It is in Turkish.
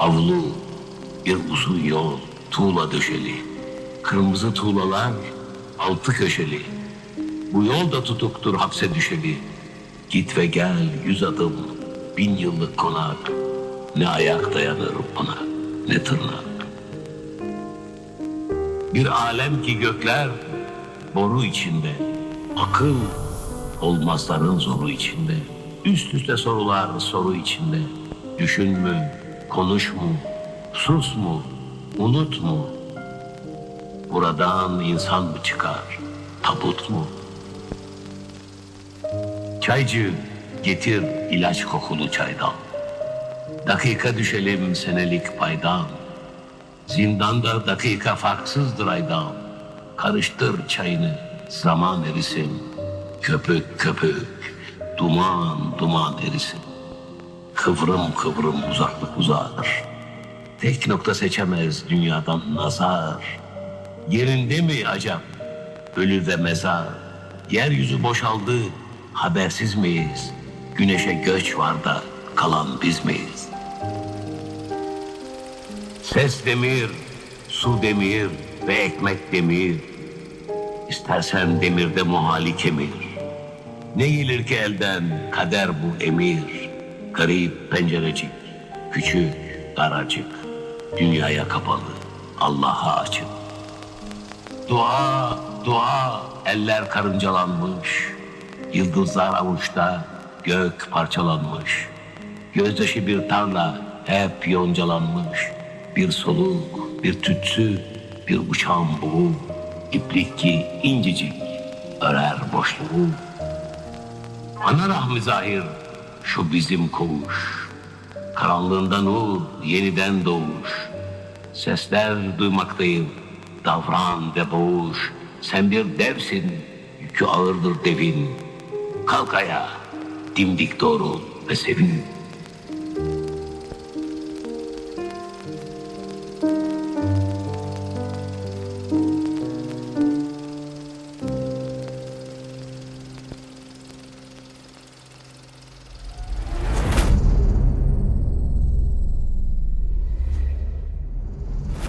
avlu, bir uzun yol, tuğla döşeli. Kırmızı tuğlalar, altı köşeli. Bu yol da tutuktur hapse düşeli. Git ve gel yüz adım, bin yıllık konak. Ne ayak dayanır buna, ne tırnak. Bir alem ki gökler boru içinde, akıl olmazların zoru içinde. Üst üste sorular soru içinde. Düşün mü, konuş mu, sus mu, unut mu? Buradan insan mı çıkar, tabut mu? Çaycı getir ilaç kokulu çaydan. Dakika düşelim senelik paydan. Zindanda dakika farksızdır aydan. Karıştır çayını, zaman erisin. Köpük köpük, duman duman erisin. Kıvrım kıvrım uzaklık uzağdır. Tek nokta seçemez dünyadan nazar. Yerinde mi acaba ölü ve mezar? Yeryüzü boşaldı, habersiz miyiz? Güneşe göç var da kalan biz miyiz? Ses demir, su demir ve ekmek demir. İstersen demirde muhali kemir. Ne gelir ki elden kader bu emir. Garip pencerecik, küçük, daracık. Dünyaya kapalı, Allah'a açık. Dua, dua, eller karıncalanmış. Yıldızlar avuçta, gök parçalanmış. Gözyaşı bir tarla, hep yoncalanmış. Bir soluk, bir tütsü, bir uçan buğu. İplik ki incecik, örer boşluğu. Ana rahmi zahir, şu bizim koğuş. Karanlığında nur, yeniden doğuş. Sesler duymaktayım, davran ve boğuş. Sen bir devsin, yükü ağırdır devin. Kalk ayağa, dimdik doğru ve sevin.